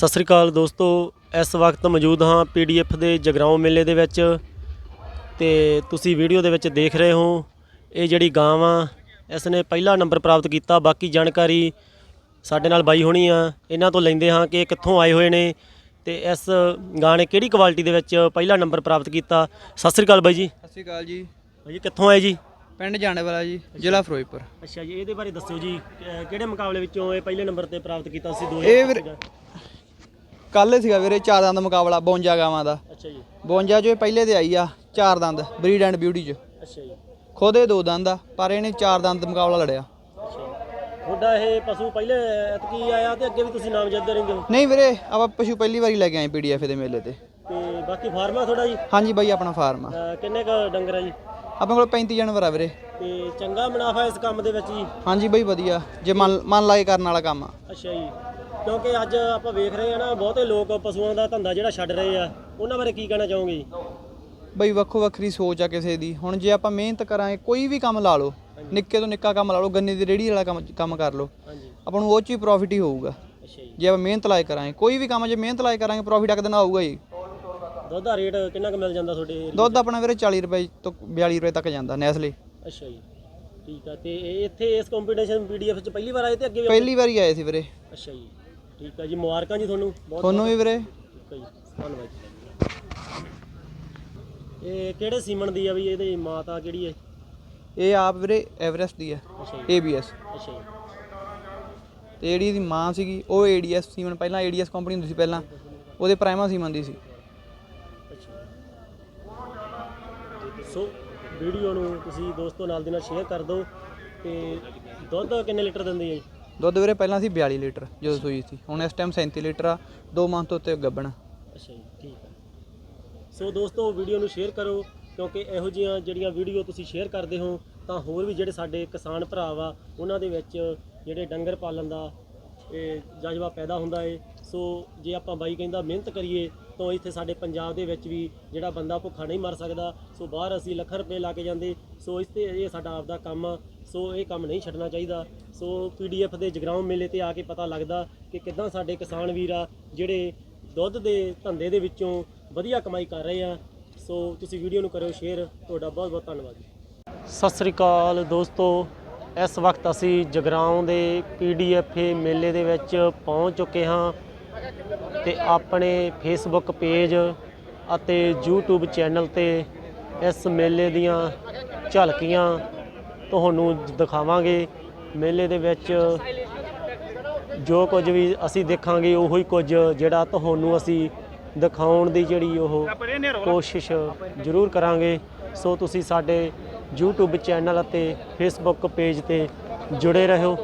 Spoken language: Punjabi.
ਸਤਿ ਸ੍ਰੀ ਅਕਾਲ ਦੋਸਤੋ ਇਸ ਵਕਤ ਮੌਜੂਦ ਹਾਂ ਪੀਡੀਐਫ ਦੇ ਜਗਰਾਉਂ ਮੇਲੇ ਦੇ ਵਿੱਚ ਤੇ ਤੁਸੀਂ ਵੀਡੀਓ ਦੇ ਵਿੱਚ ਦੇਖ ਰਹੇ ਹੋ। ਇਹ ਜਿਹੜੀ ਗਾਂ ਆ ਇਸ ਨੇ ਪਹਿਲਾ ਨੰਬਰ ਪ੍ਰਾਪਤ ਕੀਤਾ। ਬਾਕੀ ਜਾਣਕਾਰੀ ਸਾਡੇ ਨਾਲ ਬਾਈ ਹੋਣੀ ਆ। ਇਹਨਾਂ ਤੋਂ ਲੈਂਦੇ ਹਾਂ ਕਿ ਇਹ ਕਿੱਥੋਂ ਆਏ ਹੋਏ ਨੇ ਤੇ ਇਸ ਗਾਂ ਨੇ ਕਿਹੜੀ ਕੁਆਲਿਟੀ ਦੇ ਵਿੱਚ ਪਹਿਲਾ ਨੰਬਰ ਪ੍ਰਾਪਤ ਕੀਤਾ। ਸਤਿ ਸ੍ਰੀ ਅਕਾਲ ਬਾਈ ਜੀ। ਸਤਿ ਸ਼੍ਰੀ ਅਕਾਲ ਜੀ। ਬਾਈ ਜੀ ਕਿੱਥੋਂ ਆਏ ਜੀ? ਪਿੰਡ ਜਾਣੇ ਵਾਲਾ ਜੀ ਜ਼ਿਲ੍ਹਾ ਫਿਰੋਜ਼ਪੁਰ। ਅੱਛਾ ਜੀ ਇਹਦੇ ਬਾਰੇ ਦੱਸਿਓ ਜੀ। ਕਿਹੜੇ ਮੁਕਾਬਲੇ ਵਿੱਚੋਂ ਇਹ ਪਹਿਲੇ ਨੰਬਰ ਤੇ ਪ੍ਰਾਪਤ ਕੀਤਾ ਸੀ ਇਹ ਵੀਰੇ- ਕੱਲ ਸੀਗਾ ਵੀਰੇ ਚਾਰ ਦੰਦ ਮੁਕਾਬਲਾ 52 ਗਾਵਾਂ ਦਾ। ਅੱਛਾ ਜੀ। 52 ਜੋ ਇਹ ਪਹਿਲੇ ਤੇ ਆਈ ਆ ਚਾਰ ਦੰਦ ਬਰੀਡ ਐਂਡ ਬਿਊਟੀ ਚ। ਅੱਛਾ ਜੀ। ਖੁਦ ਇਹ ਦੋ ਦੰਦ ਆ ਪਰ ਇਹਨੇ ਚਾਰ ਦੰਦ ਮੁਕਾਬਲਾ ਲੜਿਆ। ਤੁਹਾਡਾ ਇਹ ਪਸ਼ੂ ਪਹਿਲੇ ਐਤਕੀ ਆਇਆ ਤੇ ਅੱਗੇ ਵੀ ਤੁਸੀਂ ਨਾਮਜ਼ਦ ਰਹਿੰਦੇ ਹੋ? ਨਹੀਂ ਵੀਰੇ ਆਪਾਂ ਪਸ਼ੂ ਪਹਿਲੀ ਵਾਰੀ ਲੈ ਕੇ ਆਏ ਪੀਡੀਐਫ ਦੇ ਮੇਲੇ ਤੇ। ਤੇ ਬਾਕੀ ਫਾਰਮ ਆ ਤੁਹਾਡਾ ਜੀ? ਹਾਂਜੀ ਬਾਈ ਆਪਣਾ ਫਾਰਮ ਆ। ਅਹ ਕਿੰਨੇ ਕ ਡੰਗਰ ਆ ਜੀ? ਆਪਣੇ ਕੋਲ 35 ਜਾਨਵਰ ਆ ਵੀਰੇ। ਤੇ ਚੰਗਾ ਮੁਨਾਫਾ ਇਸ ਕੰਮ ਦੇ ਵਿੱਚ ਜੀ? ਹਾਂਜੀ ਬਾਈ ਵਧੀਆ। ਜੇ ਮਨ ਮਨ ਲਾ ਕੇ ਕਰਨ ਵਾਲਾ ਕੰਮ ਆ। ਅੱਛਾ ਜੀ। ਕਿਉਂਕਿ ਅੱਜ ਆਪਾਂ ਵੇਖ ਰਹੇ ਆ ਨਾ ਬਹੁਤੇ ਲੋਕ ਪਸ਼ੂਆਂ ਦਾ ਧੰਦਾ ਜਿਹੜਾ ਛੱਡ ਰਹੇ ਆ। ਉਹਨਾਂ ਬਾਰੇ ਕੀ ਕਹਿਣਾ ਚਾਹੋਗੇ ਜੀ? ਬਈ ਵੱਖੋ ਵੱਖਰੀ ਸੋਚ ਆ ਕਿਸੇ ਦੀ। ਹੁਣ ਜੇ ਆਪਾਂ ਮਿਹਨਤ ਕਰਾਂਗੇ ਕੋਈ ਵੀ ਕੰਮ ਲਾ ਲਓ ਨਿੱਕੇ ਤੋਂ ਨਿੱਕਾ ਕੰਮ ਲਾ ਲਓ ਗੰਨੇ ਦੀ ਰੇੜੀ ਵਾਲਾ ਕੰਮ ਕੰਮ ਕਰ ਲਓ ਹਾਂਜੀ। ਆਪਾਂ ਨੂੰ ਉਹ 'ਚ ਹੀ ਪ੍ਰੋਫਿਟ ਹੀ ਹੋਊਗਾ। ਅੱਛਾ ਜੀ। ਜੇ ਆਪਾਂ ਮਿਹਨਤ ਲਾਏ ਕਰਾਂਗੇ ਕੋਈ ਵੀ ਕੰਮ ਜੇ ਮਿਹਨਤ ਲਾਏ ਕਰਾਂਗੇ ਪ੍ਰੋਫਿਟ ਇੱਕ ਦਿਨ ਆਊਗਾ ਹੀ। ਦੁੱਧ ਦਾ ਰੇਟ ਕਿੰਨਾ ਕੁ ਮਿਲ ਜਾਂਦਾ ਤੁਹਾਡੇ? ਦੁੱਧ ਆਪਣਾ ਵੀਰੇ 40 ਰੁਪਏ ਤੋਂ 42 ਰੁਪਏ ਤੱਕ ਜਾਂਦਾ ਨੈਸਲੇ। ਅੱਛਾ ਜੀ। ਠੀਕ ਆ ਤੇ ਇਹ ਇੱਥੇ ਇਸ ਕੰਪੀਟੀਸ਼ਨ ਪੀਡੀਐਫ ਚ ਪਹਿਲੀ ਵਾਰ ਆਏ ਤੇ ਅੱਗੇ ਵੀ ਪਹਿਲੀ ਵਾਰੀ ਆਏ ਸੀ ਵੀਰੇ। ਅੱਛਾ ਜੀ। ਠੀਕ ਆ ਜੀ ਮੁਬਾਰਕਾਂ ਜੀ ਤੁਹਾਨੂੰ ਬਹੁਤ ਤੁਹਾਨੂੰ ਵੀ ਵੀਰੇ। ਠੀਕ ਆ ਜੀ ਧੰਨਵਾਦ ਜੀ। ਇਹ ਕਿਹੜੇ ਸੀਮਨ ਦੀ ਆ ਵੀ ਇਹਦੀ ਮਾਤਾ ਕਿਹੜੀ ਹੈ ਇਹ ਆਪ ਵੀਰੇ ਐਵਰੈਸਟ ਦੀ ਹੈ ਅੱਛਾ ਜੀ। ABS ਅੱਛਾ ਜੀ। ਤੇ ਜਿਹੜੀ ਇਹਦੀ ਮਾਂ ਸੀਗੀ ਉਹ ADS ਸੀਮਨ ਪਹਿਲਾਂ ADS ਕੰਪਨੀ ਹੁੰਦੀ ਸੀ ਪਹਿਲਾਂ ਉਹਦੇ ਪ੍ਰਾਈਮਾ ਸੀਮਨ ਦੀ ਸੀ। ਅੱਛਾ ਸੋ ਵੀਡੀਓ ਨੂੰ ਤੁਸੀਂ ਦੋਸਤੋ ਨਾਲ ਦੀ ਨਾਲ ਸ਼ੇਅਰ ਕਰ ਦਿਓ ਤੇ ਦੁੱਧ ਕਿੰਨੇ ਲੀਟਰ ਦਿੰਦੀ ਹੈ ਜੀ? ਦੁੱਧ ਵੀਰੇ ਪਹਿਲਾਂ ਸੀ 42 ਲੀਟਰ ਜਦੋਂ ਸੂਈ ਸੀ, ਹੁਣ ਇਸ ਟਾਈਮ 37 ਲੀਟਰ ਆ 2 ਮੰਥ ਤੋਂ ਉੱਤੇ ਗੱਬਣ। ਅੱਛਾ ਜੀ, ਠੀਕ ਹੈ ਸੋ ਦੋਸਤੋ ਵੀਡੀਓ ਨੂੰ ਸ਼ੇਅਰ ਕਰੋ, ਕਿਉਂਕਿ ਇਹੋ ਜਿਹੀਆਂ ਜਿਹੜੀਆਂ ਵੀਡੀਓ ਤੁਸੀਂ ਸ਼ੇਅਰ ਕਰਦੇ ਹੋ, ਤਾਂ ਹੋਰ ਵੀ ਜਿਹੜੇ ਸਾਡੇ ਕਿਸਾਨ ਭਰਾ ਵਾ, ਉਹਨਾਂ ਦੇ ਵਿੱਚ ਜਿਹੜੇ ਡੰਗਰ ਪਾਲਣ ਦਾ ਇਹ ਜਜ਼ਬਾ ਪੈਦਾ ਹੁੰਦਾ ਏ। ਸੋ ਜੇ ਆਪਾਂ ਬਾਈ ਕਹਿੰਦਾ ਮਿਹਨਤ ਕਰੀਏ ਤਾਂ ਇੱਥੇ ਸਾਡੇ ਪੰਜਾਬ ਦੇ ਵਿੱਚ ਵੀ ਜਿਹੜਾ ਬੰਦਾ ਭੁੱਖਾ ਨਹੀਂ ਮਰ ਸਕਦਾ, ਸੋ ਬਾਹਰ ਅਸੀਂ ਲੱਖ ਰੁਪਏ ਲਾ ਕੇ ਜਾਂਦੇ, ਸੋ ਇਸ ਤੇ ਇਹ ਸਾਡਾ ਆਪਦਾ ਕੰਮ ਆ ਸੋ ਇਹ ਕੰਮ ਨਹੀਂ ਛੱਡਣਾ ਚਾਹੀਦਾ। ਸੋ ਪੀਡੀਐਫ ਦੇ ਜਗਰਾਉਂ ਮੇਲੇ ਤੇ ਆ ਕੇ ਪਤਾ ਲੱਗਦਾ ਕਿ ਕਿੱਦਾਂ ਸਾਡੇ ਕਿਸਾਨ ਵੀਰ ਆ, ਜਿਹੜੇ ਦੁੱਧ ਦੇ ਧੰਦੇ ਦੇ ਵਿੱਚੋਂ ਵਧੀਆ ਕਮਾਈ ਕਰ ਰਹੇ ਆ। ਸੋ ਤੁਸੀਂ ਵੀਡੀਓ ਨੂੰ ਕਰਿਓ ਸ਼ੇਅਰ। ਤੁਹਾਡਾ ਬਹੁਤ ਬਹੁਤ ਧੰਨਵਾਦ ਸਤਿ ਸ੍ਰੀ ਅਕਾਲ ਦੋਸਤੋ। ਇਸ ਵਕਤ ਅਸੀਂ ਜਗਰਾਉਂ ਦੇ ਪੀਡੀਐਫ ਮੇਲੇ ਦੇ ਵਿੱਚ ਪਹੁੰਚ ਚੁੱਕੇ ਹਾਂ। ਤੇ ਆਪਣੇ ਫੇਸਬੁੱਕ ਪੇਜ ਅਤੇ YouTube ਚੈਨਲ ਤੇ ਇਸ ਮੇਲੇ ਦੀਆਂ ਝਲਕੀਆਂ ਤੁਹਾਨੂੰ ਦਿਖਾਵਾਂਗੇ। ਮੇਲੇ ਦੇ ਵਿੱਚ ਜੋ ਕੁਝ ਵੀ ਅਸੀਂ ਦੇਖਾਂਗੇ, ਉਹੋ ਹੀ ਕੁਝ ਜਿਹੜਾ ਤੁਹਾਨੂੰ ਅਸੀਂ ਦਿਖਾਉਣ ਦੀ ਜਿਹੜੀ ਉਹ ਕੋਸ਼ਿਸ਼ ਜ਼ਰੂਰ ਕਰਾਂਗੇ। ਸੋ ਤੁਸੀਂ ਸਾਡੇ YouTube ਚੈਨਲ ਅਤੇ Facebook ਪੇਜ ਤੇ ਜੁੜੇ ਰਹੋ।